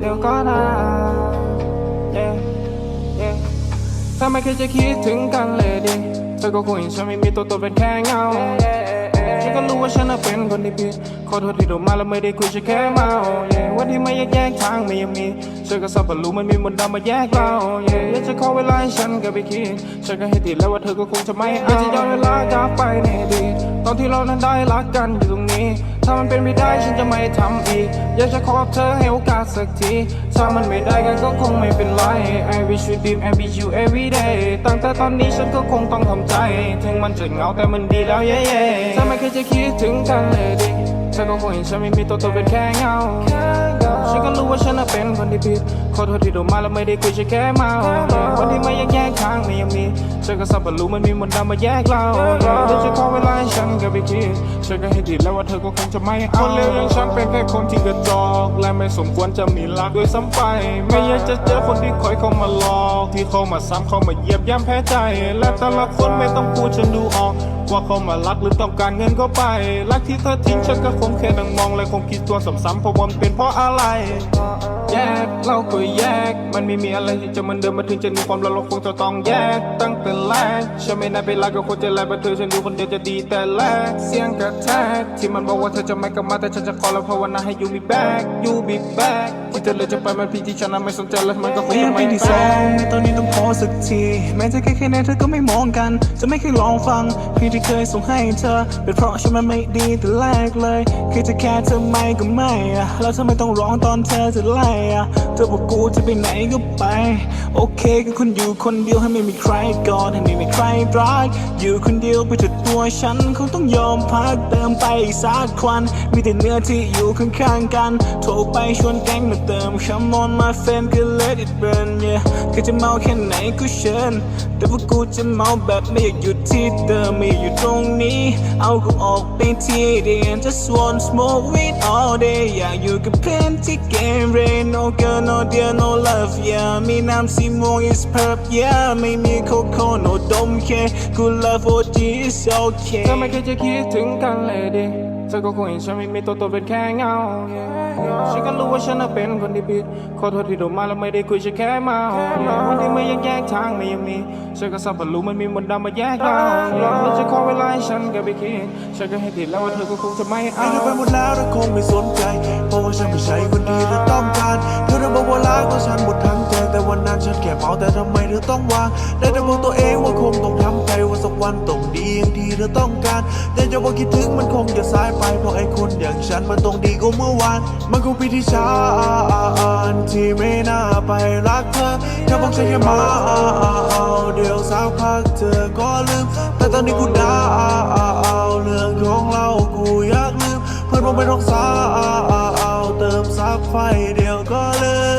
เดี๋ยวก็นะ yeah yeah ถ้าไม่เคยจะคิดถึงกันเลยดิเธอก็คงเห็นฉันไม่มีตัวตนเป็นแค่เงาฉันก็รู้ว่าฉันเป็นคนที่ผิดขอโทษที่โดนมาแล้วไม่ได้คุยฉัแค่เมา yeah วันที่ไม่แยกแยกทางไม่ยังมีเธอก็สับปะรู้มันมีมนต์ดำมาแยกเรา yeah อยากจะขอเวลาฉันกลับไปคิดฉันก็เห็นติดแล้วว่าเธอก็คงจะไม่เอาอยาจะย้อนเวลากลับไปในอดีตตอนที่เรานั้นได้รักกันอยู่ตรงนี้ ถ้ามันเป็นไม่ได้ฉันจะไม่ทำอีก อยากจะขอเธอให้โอกาสสักที ถ้ามันไม่ได้กันก็คงไม่เป็นไร I wish you dream I wish you every day ตั้งแต่ตอนนี้ฉันก็คงต้องทำใจ ถึงมันจะเหงาแต่มันดีแล้วเย้ๆถ้าไม่เคยจะคิดถึงกันเลยดิเธอก็คงเห็นฉันไม่มีตัวตนเป็นแค่เงา ฉันก็รู้ว่าฉันน่ะเป็นคนที่ผิดขอโทษที่โดนมาแล้วไม่ได้คุยฉันแค่เมาวันที่ไม่แยกแยกทางไม่ยังมี ฉันก็สับปะรู้มันมีมนต์ดำมาแยกเราเธอจะขอเวลาให้ฉันกับไปคิดฉันก็เห็นดีแล้วว่าเธอก็คงจะไม่เอาคนเลวอย่างฉันเป็นแค่คนที่กระจอก และไม่สมควรจะมีรักด้วยซ้ำไป ไม่อยากจะเจอคนที่คอยเข้ามาหลอก ที่เข้ามาซ้ำเข้ามาเหยียบย่ำแพ้ใจ และแต่ละคนไม่ต้องพูดฉันดูออก ว่าเขามารักหรือต้องการเงินก็ไป รักที่เธอทิ้งฉันก็คงแค่นั่งมองและคงคิดตัวซ้ำๆเพราะว่ามันเป็นเพราะอะไร แยกเราก็แยก มันไม่มีอะไรที่จะเหมันเดิมมาถึงจะมีความรักเราคงจะต้องแยก ตั้งแต่แรกฉันไม่น่าไปรักกับคนใจร้ายแบบเธอฉันดูคนเดียวจะดีแต่แรกเสียงกระแทกที่มันบอกว่าเธอจะไม่กลับมาแต่ฉันจะขอและภาวนาให้ you be back you be back ที่เธอเลยจะไปมันพี่ที่ฉันนั้นไม่สนใจและมันก็คงไม่อยาจะกไม่เป็นที่สองในตอนนี้ต้องพอสักทีแม้จะแค่แค่ไหนเธอก็ไม่มองกัน จะไม่เคยลองฟังเพลงที่เคยส่งให้เธอ เป็นเพราะฉันมันไม่ดีแต่แรกเลยเคยจะแค่เธอไม่ก็ไม่อะแล้วทำไมต้องร้องตอนเธอจะไล่อะเธอบอกกูจะไปไหนก็ไป โอเคก็คุณอยู่คนเดียวให้ไม่มีใครกอดให้ไม่มีใครรัก อยู่คนเดียวไปถึงตัวฉันคงต้องยอมพักเติมไปอีกสักควัน มีแต่เนื้อที่อยู่ข้างๆกัน โทรไปชวนแก๊งมาเติม Come on my friend ก็ let it burn yeah ก็จะเมาแค่ไหนก็เชิญ แต่ว่ากูจะเมาแบบไม่อยากอยู่ที่เดิมไม่อยากอยู่ตรงนี้ เอากูออกไปที่เดียน just want smoke weed all day อยากอยู่กับเพื่อนที่เกมเร no girl no dear no love yeah มีน้ำสีม่วง is perp yeah ไม่มีโคโค่ no ดมแค่กู love OG is okay ทำไมแค่จะคิดถึงกันเลยดิ เธอก็คงเห็นฉันไม่มีตัวตนเป็นแค่เงา ฉันก็รู้ว่าฉันน่ะเป็นคนที่ผิดขอโทษที่โดนมาแล้วไม่ได้คุยฉันแค่เมาวันที่ไม่แยกแยกทางไม่ยังมีฉันก็สับปะรู้มันมีมนต์ดำมาแยกเรา yeah แล้วจะขอเวลาให้ฉันกับไปคิดฉันก็เห็นติดแล้วว่าเธอก็คงจะไม่เอาให้เธอไปหมดแล้วแต่คงไม่สนใจเพราะว่าฉันไม่ใช่คนดีเธอต้องการเธอได้บอกว่ารักว่าฉันหมดทั้งใจแต่วันนั้นฉันแค่เมาแต่ทำไมเธอต้องวางได้แต่บอกตัวเองว่าคงต้องทำใจ สักวันต้องดีอย่างที่เธอต้องการ แต่จะบอกคิดถึงมันคงจะสายไป เพราะไอ้คนอย่างฉันมันต้องดีกว่าเมื่อวาน มันคงปีที่ช้านที่ไม่น่าไปรักเธอเธอบอกฉันแค่มาเดี๋ยวสักพักเธอก็ลืม แต่ตอนนี้กูดาเรื่องของเรากูอยากลืม เพื่อนบอกไม่ต้องสาเติมซักไฟเดียวก็ลื